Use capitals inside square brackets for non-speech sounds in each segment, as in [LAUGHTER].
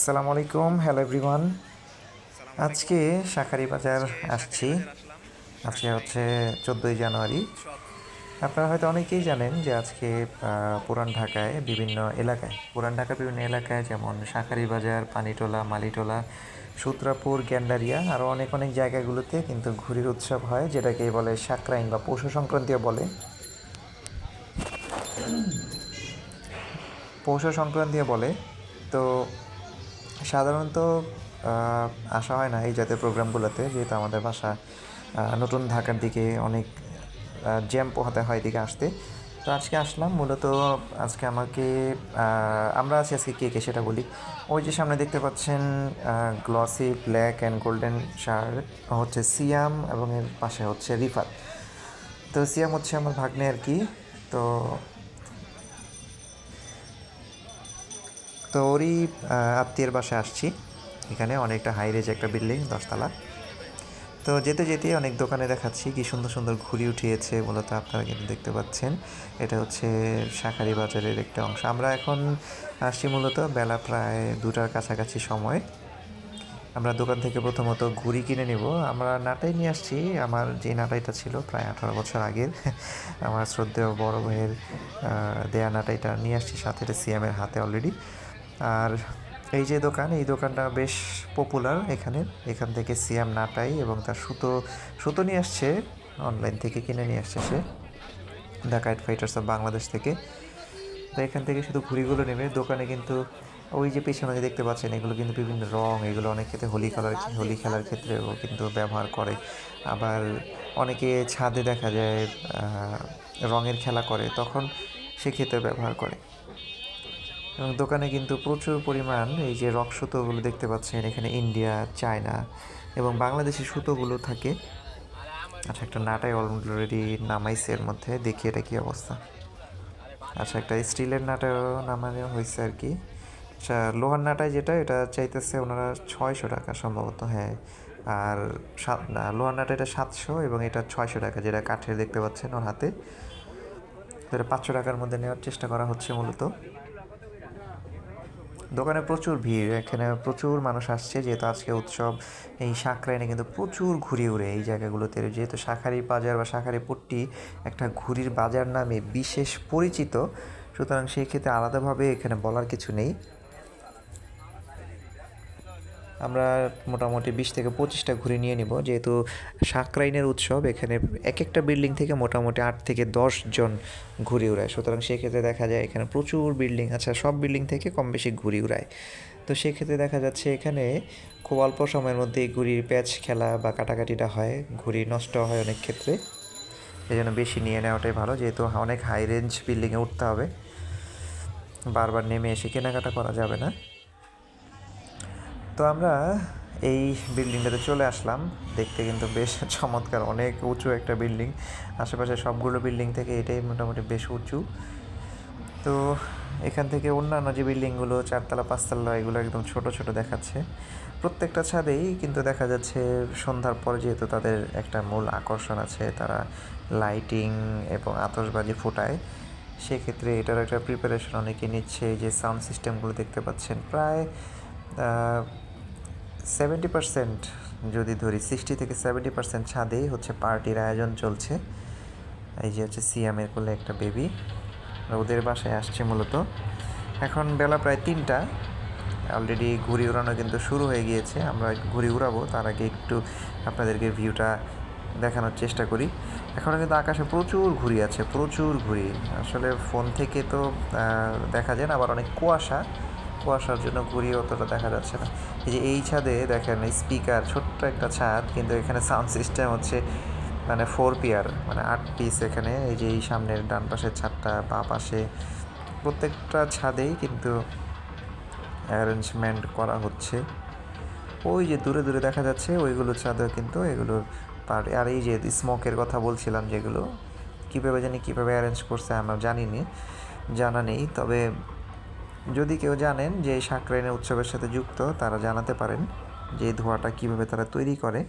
আসসালামু আলাইকুম, hello everyone. আজকে শাখারি বাজার আসছি। আজকে হচ্ছে চোদ্দোই জানুয়ারি। আপনারা হয়তো অনেকেই জানেন যে আজকে পুরান ঢাকায় বিভিন্ন এলাকায়, পুরান ঢাকার বিভিন্ন এলাকায় যেমন শাখারি বাজার, পানিটোলা, মালিটোলা, সূত্রাপুর, গ্যান্ডারিয়া আরও অনেক অনেক জায়গাগুলোতে কিন্তু ঘুরির উৎসব হয়, যেটাকে বলে সাকরাইন বা পৌষ সংক্রান্তিও বলে। পৌষ সংক্রান্তিও বলে। তো সাধারণত আসা হয় না এই জাতীয় প্রোগ্রামগুলোতে, যেহেতু আমাদের বাসা নতুন ঢাকার দিকে অনেক জ্যাম পোহাতে হয় এদিকে আসতে। তো আজকে আসলাম, মূলত আজকে আমাকে আমরা আছি আজকে কে কে সেটা বলি। ওই যে সামনে দেখতে পাচ্ছেন glossy black and golden shirt হচ্ছে সিয়াম এবং এর পাশে হচ্ছে রিফাত তো সিয়াম হচ্ছে আমার ভাগ্নে আর কি। তো তো ওরই আত্মীয়ের বাসায় আসছি। এখানে অনেকটা হাই রেজ একটা বিল্ডিং দশতলা। তো যেতে যেতে অনেক দোকানে দেখাচ্ছি কি সুন্দর সুন্দর ঘুড়ি উঠিয়েছে, মূলত আপনারা কিন্তু দেখতে পাচ্ছেন। এটা হচ্ছে শাখারি বাজারের একটা অংশ। আমরা এখন আসছি মূলত বেলা প্রায় দুটার কাছাকাছি সময়। আমরা দোকান থেকে প্রথমত ঘুড়ি কিনে নিব। আমরা নাটাই নিয়ে আসছি। আমার যে নাটাইটা ছিল প্রায় আঠারো বছর আগের, আমার শ্রদ্ধেয় বড় ভাইয়ের দেয়া নাটাইটা নিয়ে আসছি, সাথে সিএমের হাতে অলরেডি আর এই যে দোকান, এই দোকানটা বেশ পপুলার এখানে। এখান থেকে সিএম নাটাই এবং তার সুতো সুতো নিয়ে আসছে অনলাইন থেকে কিনে নিয়ে আসছে সে the kite fighters of Bangladesh থেকে। তো এখান থেকে শুধু ঘুড়িগুলো নেবে। দোকানে কিন্তু ওই যে পেছনে যে দেখতে পাচ্ছেন, এগুলো কিন্তু বিভিন্ন রং, এগুলো অনেক ক্ষেত্রে হোলি খেলার হোলি খেলার ক্ষেত্রেও কিন্তু ব্যবহার করে। আবার অনেকে ছাদে দেখা যায় রঙের খেলা করে, তখন সেক্ষেত্রে ব্যবহার করে। এবং দোকানে কিন্তু প্রচুর পরিমাণ এই যে রক সুতোগুলো দেখতে পাচ্ছেন, এখানে ইন্ডিয়া, চায়না এবং বাংলাদেশি সুতোগুলো থাকে। আচ্ছা একটা নাটাই অলরেডি নামাইছে এর মধ্যে, দেখি এটা কি অবস্থা। আচ্ছা একটা স্টিলের নাটাও নামানো হয়েছে আর কি। আচ্ছা লোহার নাটাই যেটা, এটা চাইতেছে ওনারা ছয়শো টাকা সম্ভবত হ্যাঁ। আর সাত লোহার নাটা এটা সাতশো এবং এটা ছয়শো টাকা, যেটা কাঠের দেখতে পাচ্ছেন ওর হাতে। এটা পাঁচশো টাকার মধ্যে নেওয়ার চেষ্টা করা হচ্ছে মূলত। দোকানে প্রচুর ভিড়, এখানে প্রচুর মানুষ আসছে, যেহেতু আজকে উৎসব, এই সাঁকরাইনে কিন্তু প্রচুর ঘুরি উড়ে এই জায়গাগুলোতে। যেহেতু শাঁখারি বাজার বা শাঁখারি পট্টি একটা ঘুরির বাজার নামে বিশেষ পরিচিত, সুতরাং সেই ক্ষেত্রে আলাদাভাবে এখানে বলার কিছু নেই। আমরা মোটামুটি বিশ থেকে পঁচিশটা ঘুরে নিয়ে নিব। যেহেতু সাকরাইনের উৎসব, এখানে এক একটা বিল্ডিং থেকে মোটামুটি আট থেকে দশ জন ঘুরি উড়ায়। সুতরাং সেক্ষেত্রে দেখা যায় এখানে প্রচুর বিল্ডিং আচ্ছা সব বিল্ডিং থেকে কম বেশি ঘুরে উড়ায়। তো সেক্ষেত্রে দেখা যাচ্ছে এখানে খুব অল্প সময়ের মধ্যে ঘুড়ির প্যাচ খেলা বা কাটাকাটিটা হয়। ঘুড়ি নষ্ট হয় অনেক ক্ষেত্রে। এই জন্য বেশি নিয়ে নেওয়াটাই ভালো। যেহেতু অনেক হাই রেঞ্জ বিল্ডিংয়ে উঠতে হবে। বারবার নেমে এসে কেনাকাটা করা যাবে না। তো আমরা এই বিল্ডিংটাতে চলে আসলাম। দেখতে কিন্তু বেশ [LAUGHS] চমৎকার, অনেক উঁচু একটা বিল্ডিং আশেপাশে সবগুলো বিল্ডিং থেকে এটাই মোটামুটি বেশ উঁচু। তো এখান থেকে অন্যান্য যে বিল্ডিংগুলো চারতলা, পাঁচতলা, এগুলো একদম ছোট ছোট দেখাচ্ছে। প্রত্যেকটা ছাদেই কিন্তু দেখা যাচ্ছে সন্ধ্যার পর যেহেতু তাদের একটা মূল আকর্ষণ আছে, তারা লাইটিং এবং আতশবাজি ফোটায়, সেক্ষেত্রে এটার একটা প্রিপারেশন অনেকে নিচ্ছে। যে সাউন্ড সিস্টেমগুলো দেখতে পাচ্ছেন, প্রায় সেভেন্টি পার্সেন্ট যদি ধরি সিক্সটি থেকে সেভেন্টি পার্সেন্ট ছাদেই হচ্ছে পার্টির আয়োজন চলছে। এই যে হচ্ছে সিয়ামের কোলে একটা বেবি ওদের বাসায় আসছে মূলত। এখন বেলা প্রায় তিনটা অলরেডি ঘুড়ি উড়ানো কিন্তু শুরু হয়ে গিয়েছে। আমরা ঘুড়ি উড়াবো, তার আগে একটু আপনাদেরকে ভিউটা দেখানোর চেষ্টা করি। এখনও কিন্তু আকাশে প্রচুর ঘুড়ি আছে, প্রচুর ঘুড়ি। আসলে ফোন থেকে তো দেখা যায় না, আবার অনেক কুয়াশা। কুয়াশার জন্য ঘুরিয়ে অতটা দেখা যাচ্ছে না। এই যে এই ছাদে দেখেন স্পিকার ছোট্ট একটা ছাদ, কিন্তু এখানে সাউন্ড সিস্টেম হচ্ছে মানে ফোর পিয়ার মানে আট পিস এখানে। এই যে এই সামনের ডান পাশের ছাদটা, বা পাশে প্রত্যেকটা ছাদেই কিন্তু অ্যারেঞ্জমেন্ট করা হচ্ছে। ওই যে দূরে দূরে দেখা যাচ্ছে, ওইগুলো ছাদও কিন্তু এগুলোর পার আর এই যে স্মোকের কথা বলছিলাম যেগুলো, কীভাবে জানি কীভাবে অ্যারেঞ্জ করছে আমরা জানি নি জানা নেই। তবে যদি কেউ জানেন যে এই সাকরাইনের উৎসবের সাথে যুক্ত, তারা জানাতে পারেন যে এই ধোঁয়াটা কীভাবে তারা তৈরি করে।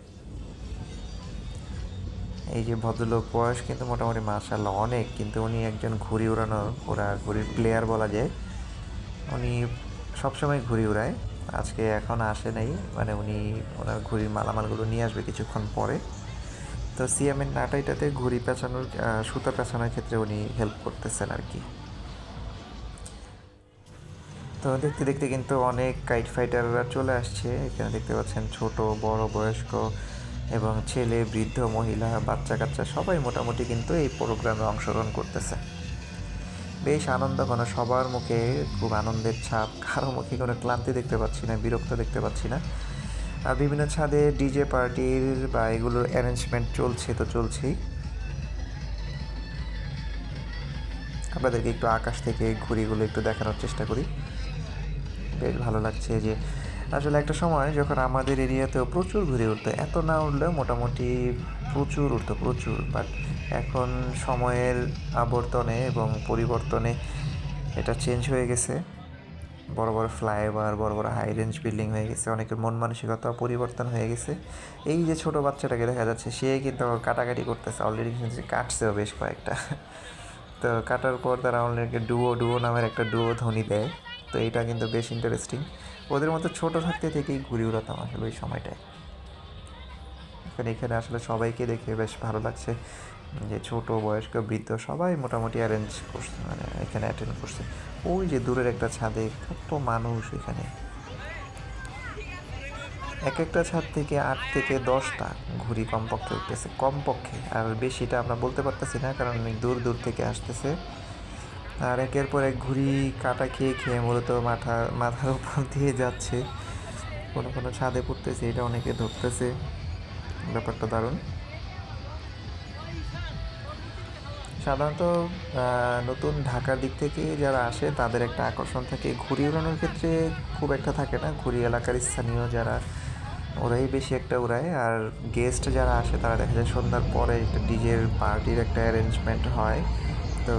এই যে ভদ্রলোক বয়স কিন্তু মোটামুটি মার্শাল্লাহ অনেক, কিন্তু উনি একজন ঘুড়ি উড়ানোর ওরা ঘুড়ির প্লেয়ার বলা যায়। উনি সবসময় ঘুড়ি উড়ায়। আজকে এখন আসে নাই মানে উনি ওনার ঘুড়ির মালামালগুলো নিয়ে আসবে কিছুক্ষণ পরে। তো সিএমের নাটাইটাতে ঘুড়ি পেঁচানোর সুতা পেঁচানোর ক্ষেত্রে উনি হেল্প করতেছেন আর কি। তো দেখতে দেখতে কিন্তু অনেক কাইট ফাইটাররা চলে আসছে। এখানে দেখতে পাচ্ছেন ছোট, বড়, বয়স্ক এবং ছেলে, বৃদ্ধ, মহিলা, বাচ্চা কাচ্চা সবাই মোটামুটি কিন্তু এই প্রোগ্রামে অংশগ্রহণ করতেছে। বেশ আনন্দ কোনো সবার মুখে খুব আনন্দের ছাপ, কারও মুখে কোনো ক্লান্তি দেখতে পাচ্ছি না, বিরক্ত দেখতে পাচ্ছি না। আর বিভিন্ন ছাদে ডিজে পার্টির বা এগুলোর অ্যারেঞ্জমেন্ট চলছে তো চলছেই। আপনাদেরকে একটু আকাশ থেকে ঘুড়িগুলো একটু দেখানোর চেষ্টা করি। বেশ ভালো লাগছে যে আসলে একটা সময় যখন আমাদের এরিয়াতেও প্রচুর ঘুরে উঠতো, এত না উঠলেও মোটামুটি প্রচুর উঠতো, প্রচুর। বাট এখন সময়ের আবর্তনে এবং পরিবর্তনে এটা চেঞ্জ হয়ে গেছে। বড় বড় ফ্লাইওভার, বড় বড় হাই রেঞ্জ বিল্ডিং হয়ে গেছে, অনেকের মন মানসিকতাও পরিবর্তন হয়ে গেছে। এই যে ছোট বাচ্চাটাকে দেখা যাচ্ছে, সে কিন্তু কাটাকাটি করতেছে অলরেডি কিন্তু কাটছেও বেশ কয়েকটা। তো কাটার পর তারা অলরেডি ডুও ডুও নামের একটা ডুও ধ্বনি দেয়। তো এটা কিন্তু বেশ ইন্টারেস্টিং ওদের মতো ছোট থাকতে থেকেই ঘুরে উড়াতাম আসলে ওই সময়টায়। এখানে এখানে আসলে সবাইকে দেখে বেশ ভালো লাগছে যে ছোট, বয়স্ক, বৃদ্ধ সবাই মোটামুটি অ্যারেঞ্জ করছে মানে এখানে অ্যাটেন্ড করছে। ওই যে দূরের একটা ছাদে কত মানুষ এখানে। এক একটা ছাদ থেকে আট থেকে দশটা ঘুড়ি কমপক্ষে উঠতেছে। কমপক্ষে, আর বেশিটা আমরা বলতে পারতেছি না, কারণ দূর দূর থেকে আসতেছে। আর একের পর এক ঘুড়ি কাটা খেয়ে খেয়ে মূলত মাথা, মাথার উপর দিয়ে যাচ্ছে। কোনো কোনো ছাদে পড়তেছে, এটা অনেকে ধরতেছে। ব্যাপারটা দারুণ। সাধারণত নতুন ঢাকার দিক থেকে যারা আসে, তাদের একটা আকর্ষণ থাকে। ঘুড়ি উড়ানোর ক্ষেত্রে খুব একটা থাকে না। ঘুড়ি এলাকার স্থানীয় যারা, ওরাই বেশি একটা উড়ায়। আর গেস্ট যারা আসে, তারা দেখা যায় সন্ধ্যার পরে একটা ডিজের পার্টির একটা অ্যারেঞ্জমেন্ট হয়। তো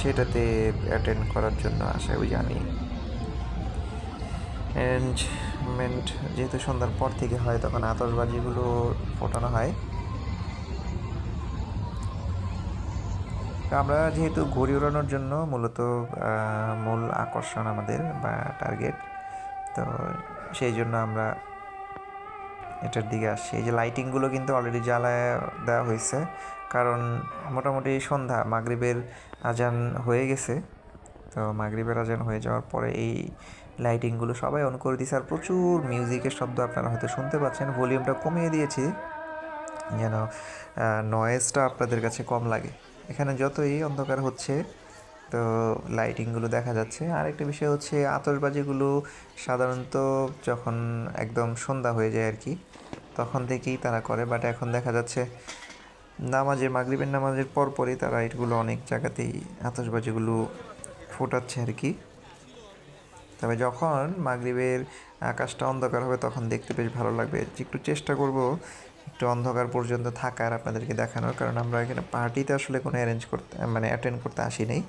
সেটাতে অ্যাটেন্ড করার জন্য আসে ওই জানি অ্যারেঞ্জমেন্ট যেহেতু সন্ধ্যার পর থেকে হয়, তখন আতশবাজিগুলো ফোটানো হয়। আমরা যেহেতু ঘড়ি উড়ানোর জন্য মূলত মূল আকর্ষণ আমাদের বা টার্গেট তো সেই জন্য আমরা এটার দিকে আসছি। এই যে লাইটিংগুলো কিন্তু অলরেডি জ্বালায় দেওয়া হয়েছে। কারণ মোটামুটি সন্ধ্যা, মাগরিবের আজান হয়ে গেছে। তো মাগরিবের আজান হয়ে যাওয়ার পরে এই লাইটিংগুলো সবাই অন করে দিয়েছে। আর প্রচুর মিউজিকের শব্দ আপনারা হয়তো শুনতে পাচ্ছেন। ভলিউমটা কমিয়ে দিয়েছি যেন নয়েজটা আপনাদের কাছে কম লাগে। এখানে যতই অন্ধকার হচ্ছে, তো লাইটিংগুলো দেখা যাচ্ছে। আরেকটা বিষয় হচ্ছে আতশবাজিগুলো সাধারণত যখন একদম সন্ধ্যা হয়ে যায় আর কি, তখন থেকেই তারা করে। বাট এখন দেখা যাচ্ছে নামাজের মাগরিবের নামাজের পরপরই তারা এগুলো অনেক জায়গাতেই আতশবাজিগুলো ফোটাচ্ছে আর কি। তবে যখন মাগরিবের আকাশটা অন্ধকার হবে তখন দেখতে বেশ ভালো লাগবে। একটু চেষ্টা করব একটু অন্ধকার পর্যন্ত থাকার আপনাদেরকে দেখানোর, কারণ আমরা এখানে পার্টিতে আসলে কোনো অ্যারেঞ্জ করতে মানে অ্যাটেন্ড করতে আসি নাই।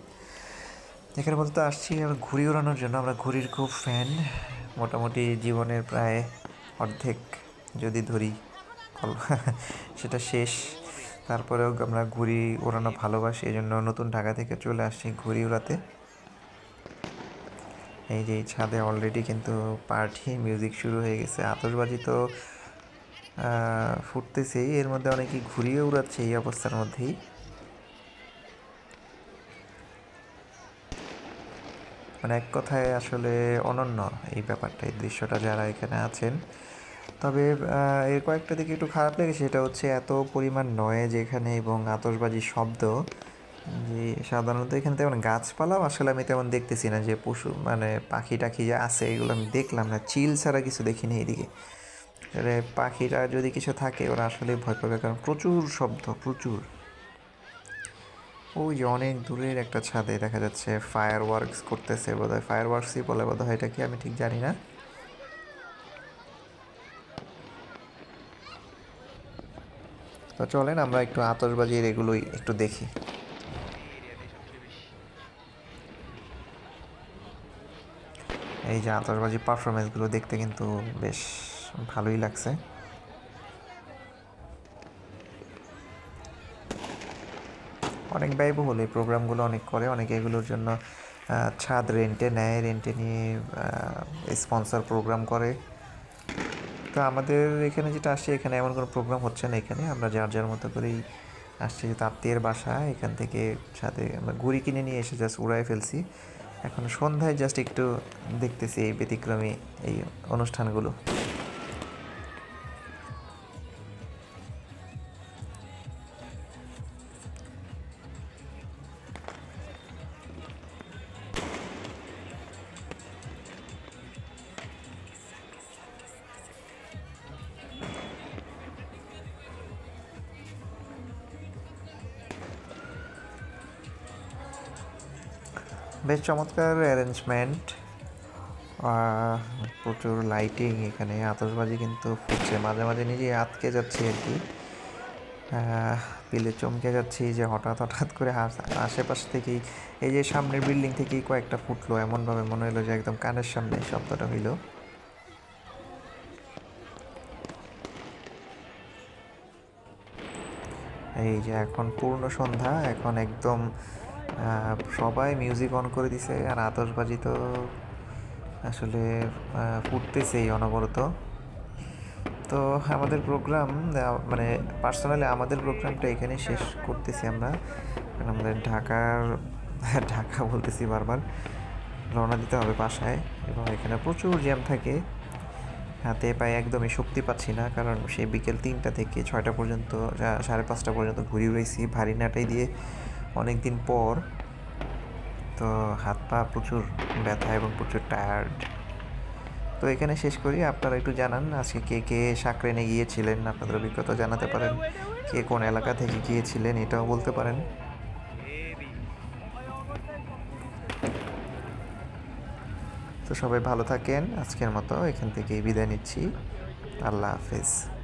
এখানে মূলত আসছি, আমরা ঘুড়ি ওড়ানোর জন্য, আমরা ঘুড়ির খুব ফ্যান মোটামুটি জীবনের প্রায় অর্ধেক যদি ধরি [LAUGHS] সেটা শেষ। তারপরেও আমরা ঘুড়ি ওড়ানো ভালোবাসি এই জন্য নতুন ঢাকা থেকে চলে আসছি ঘুড়ি ওড়াতে। এই যে ছাদে অলরেডি কিন্তু পার্টি মিউজিক শুরু হয়ে গেছে। আতশবাজি তো ফুটতেছেই, এর মধ্যে অনেকে ঘুরিয়ে উড়াচ্ছে এই অবস্থার মধ্যেই। মানে এক কথায় আসলে অনন্য এই ব্যাপারটা, এই দৃশ্যটা যারা এখানে আছেন। তবে এর কয়েকটা দিকে একটু খারাপ লেগেছে, সেটা হচ্ছে এত পরিমাণ নয়েজ এখানে এবং আতশবাজির শব্দ। যে সাধারণত এখানে তেমন গাছপালাও আসলে আমি তেমন দেখতেছি না যে পশু মানে পাখি টাখি যে আছে, এগুলো আমি দেখলাম না, চিল ছাড়া কিছু দেখিনি এইদিকে। পাখিরা যদি কিছু থাকে, ওরা আসলে ভয় পাবে, কারণ প্রচুর শব্দ, প্রচুর। ওই যে অনেক দূরের একটা ছাদে দেখা যাচ্ছে ফায়ার ওয়ার্কস করতেছে বোধ হয় ফায়ার ওয়ার্কসই বলে বোধ হয় এটাকে আমি ঠিক জানি না। তো চলেন আমরা একটু আতশবাজির এগুলোই একটু দেখি। এই যে আতশবাজি পারফরমেন্সগুলো দেখতে কিন্তু বেশ ভালোই লাগছে। অনেক ব্যয়বহুল এই প্রোগ্রামগুলো অনেক করে, অনেকে এগুলোর জন্য ছাদ রেন্টে নেয় রেন্টে নিয়ে স্পন্সর প্রোগ্রাম করে। তো আমাদের এখানে যেটা আসছে, এখানে এমন কোনো প্রোগ্রাম হচ্ছে না এখানে। আমরা যার যার মতো করেই আসছি। যেহেতু আত্মীয়ের বাসা, এখান থেকে সাথে আমরা ঘুড়ি কিনে নিয়ে এসে জাস্ট উড়াই ফেলছি। এখন সন্ধ্যায় জাস্ট একটু দেখতেছি এই ব্যতিক্রমী এই অনুষ্ঠানগুলো। বেশ চমৎকার অ্যারেঞ্জমেন্ট প্রচুর লাইটিং এখানে, আতশবাজি কিন্তু ফুটছে। মাঝে মাঝে নিজে আটকে যাচ্ছি আর কি। পিলে চমকে যাচ্ছি যে হঠাৎ হঠাৎ করে আশেপাশ থেকেই, এই যে সামনের বিল্ডিং থেকেই কয়েকটা ফুটলো। এমনভাবে মনে হলো যে একদম কানের সামনে শব্দটা হইল। এই যে এখন পূর্ণ সন্ধ্যা, এখন একদম সবাই মিউজিক অন করে দিছে আর আতশবাজি তো আসলে ফুটতেছেই অনবরত। তো আমাদের প্রোগ্রাম মানে পার্সোনালি আমাদের প্রোগ্রামটা এখানে শেষ করতেছি আমরা। আমাদের ঢাকার, [LAUGHS] ঢাকা বলতেছি বারবার। রওনা দিতে হবে বাসায় এবং এখানে প্রচুর জ্যাম থাকে। হাতে পায়ে একদমই শক্তি পাচ্ছি না কারণ সেই বিকেল তিনটা থেকে ছয়টা পর্যন্ত সাড়ে পাঁচটা পর্যন্ত ঘুরে উড়াইছি ভারী নাটাই দিয়ে অনেক দিন পর। তো হাত পা প্রচুর ব্যথা এবং প্রচুর টায়ার্ড তো এখানে শেষ করি। আপনারা একটু জানান আজকে কে কে সাকরেনে গিয়েছিলেন, আপনাদের অভিজ্ঞতা জানাতে পারেন। কে কোন এলাকা থেকে গিয়েছিলেন, এটাও বলতে পারেন। তো সবাই ভালো থাকেন। আজকের মতো এখান থেকে বিদায় নিচ্ছি। আল্লাহ হাফেজ।